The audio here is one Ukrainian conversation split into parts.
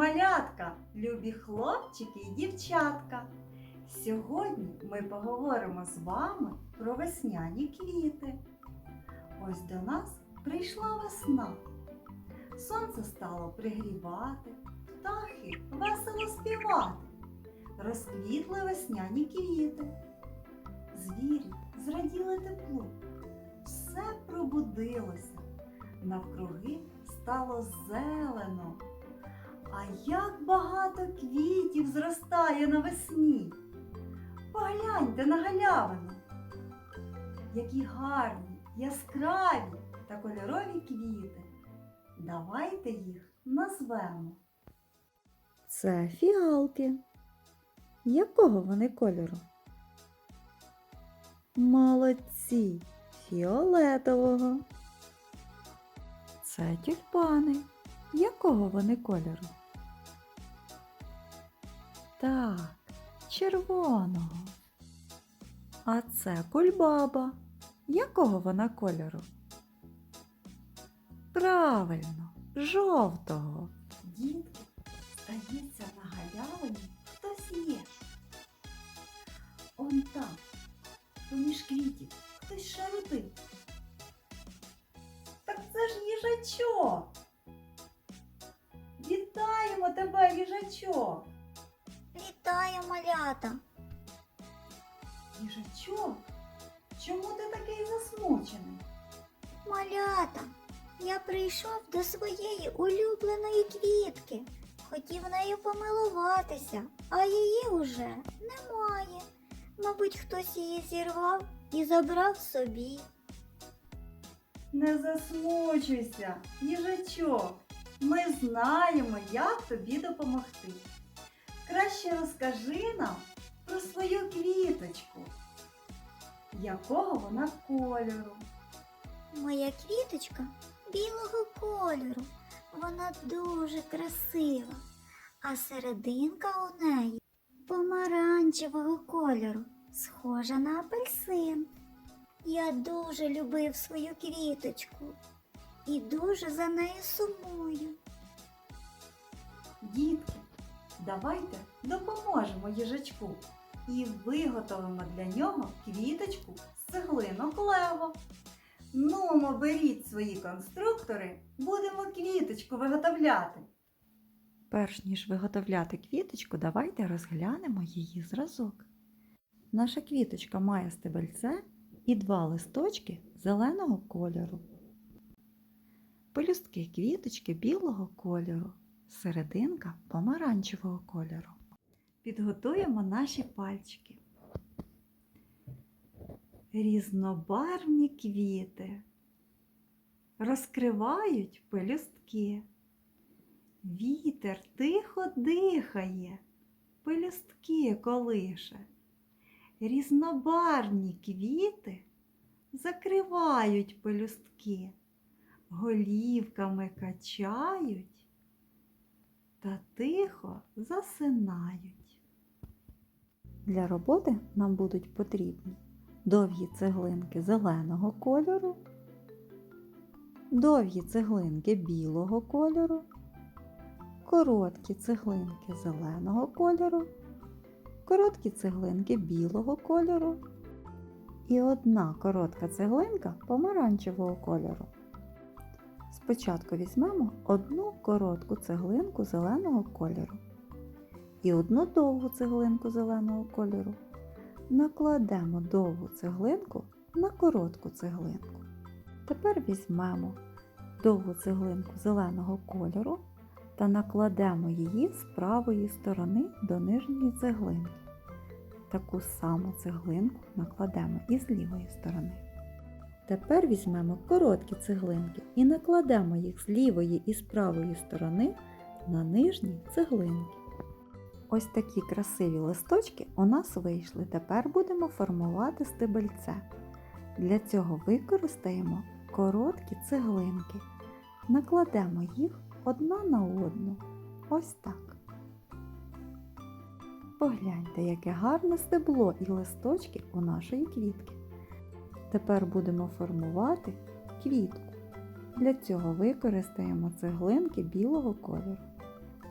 малятка, любі хлопчики і дівчатка. Сьогодні ми поговоримо з вами про весняні квіти. Ось до нас прийшла весна. Сонце стало пригрівати, птахи весело співати. Розквітли весняні квіти. Звірі зраділи теплу. Все пробудилося. Навкруги стало зелено. А як багато квітів зростає навесні. Погляньте на галявину. Які гарні, яскраві та кольорові квіти. Давайте їх назвемо. Це фіалки. Якого вони кольору? Молодці, фіолетового. Це тюльпани. Якого вони кольору? Так, червоного. А це кульбаба. Якого вона кольору? Правильно, жовтого. Дітки, здається, на галявині хтось є. Он там, поміж квітів, хтось шарудить. Так це ж їжачок. Вітаємо тебе, їжачок. Вітаю, малята! Їжачок, чому ти такий засмучений? Малята! Я прийшов до своєї улюбленої квітки. Хотів нею помилуватися, а її уже немає. Мабуть, хтось її зірвав і забрав собі. Не засмучуйся, їжачок. Ми знаємо, як тобі допомогти. Краще розкажи нам про свою квіточку. Якого вона кольору? Моя квіточка білого кольору. Вона дуже красива, а серединка у неї помаранчевого кольору, схожа на апельсин. Я дуже любив свою квіточку і дуже за нею сумую. Дітки, давайте допоможемо їжачку і виготовимо для нього квіточку з цеглинок лево. Нумо, беріть свої конструктори, будемо квіточку виготовляти. Перш ніж виготовляти квіточку, давайте розглянемо її зразок. Наша квіточка має стебельце і два листочки зеленого кольору. Пелюстки квіточки білого кольору, серединка помаранчевого кольору. Підготуємо наші пальчики. Різнобарвні квіти розкривають пелюстки. Вітер тихо дихає, пелюстки колише. Різнобарвні квіти закривають пелюстки, голівками качають та тихо засинають. Для роботи нам будуть потрібні довгі цеглинки зеленого кольору, довгі цеглинки білого кольору, короткі цеглинки зеленого кольору, короткі цеглинки білого кольору і одна коротка цеглинка помаранчевого кольору. Спочатку візьмемо одну коротку цеглинку зеленого кольору і одну довгу цеглинку зеленого кольору. Накладемо довгу цеглинку на коротку цеглинку. Тепер візьмемо довгу цеглинку зеленого кольору та накладемо її з правої сторони до нижньої цеглинки. Таку саму цеглинку накладемо і з лівої сторони. Тепер візьмемо короткі цеглинки і накладемо їх з лівої і з правої сторони на нижні цеглинки. Ось такі красиві листочки у нас вийшли. Тепер будемо формувати стебельце. Для цього використаємо короткі цеглинки. Накладемо їх одна на одну. Ось так. Погляньте, яке гарне стебло і листочки у нашої квітки. Тепер будемо формувати квітку. Для цього використаємо цеглинки білого кольору.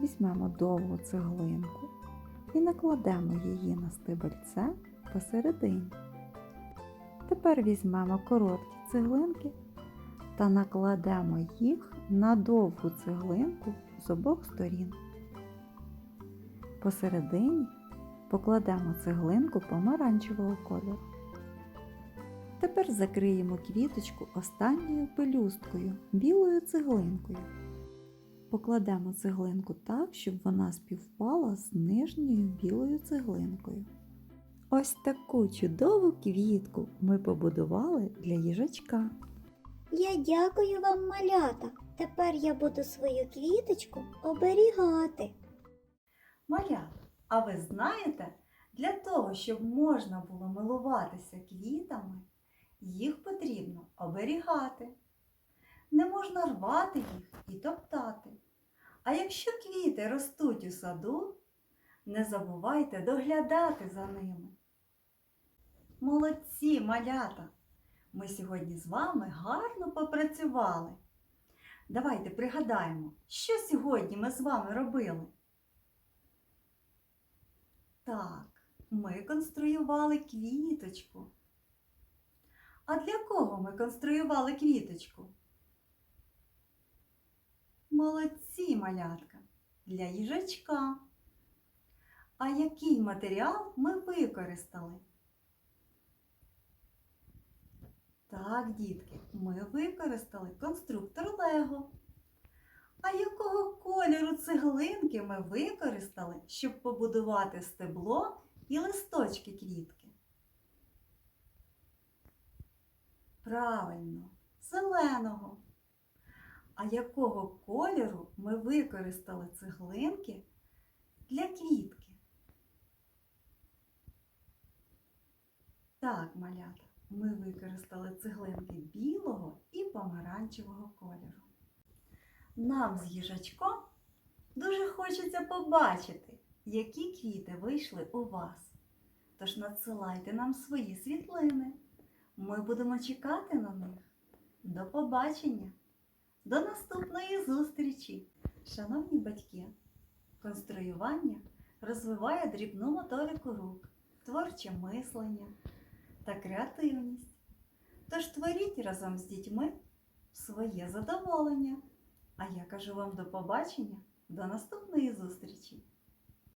візьмемо довгу цеглинку і накладемо її на стебельце посередині. Тепер візьмемо короткі цеглинки та накладемо їх на довгу цеглинку з обох сторін. Посередині покладемо цеглинку помаранчевого кольору. Тепер закриємо квіточку останньою пелюсткою, білою цеглинкою. Покладемо цеглинку так, щоб вона співпала з нижньою білою цеглинкою. Ось таку чудову квітку ми побудували для їжачка. Я дякую вам, малята. Тепер я буду свою квіточку оберігати. Малята, а ви знаєте, для того, щоб можна було милуватися квітами, їх потрібно оберігати. Не можна рвати їх і топтати. А якщо квіти ростуть у саду, не забувайте доглядати за ними. Молодці, малята! Ми сьогодні з вами гарно попрацювали. Давайте пригадаємо, що сьогодні ми з вами робили. Так, ми конструювали квіточку. А для кого ми конструювали квіточку? Молодці, малятка, для їжачка. А який матеріал ми використали? Так, дітки, ми використали конструктор Лего. А якого кольору цеглинки ми використали, щоб побудувати стебло і листочки квітки? Правильно, зеленого. А якого кольору ми використали цеглинки для квітки? Так, малята, ми використали цеглинки білого і помаранчевого кольору. Нам з їжачком дуже хочеться побачити, які квіти вийшли у вас. Тож надсилайте нам свої світлини. Ми будемо чекати на них. До побачення! До наступної зустрічі! Шановні батьки! Конструювання розвиває дрібну моторику рук, творче мислення та креативність. Тож творіть разом з дітьми своє задоволення. А я кажу вам до побачення, до наступної зустрічі!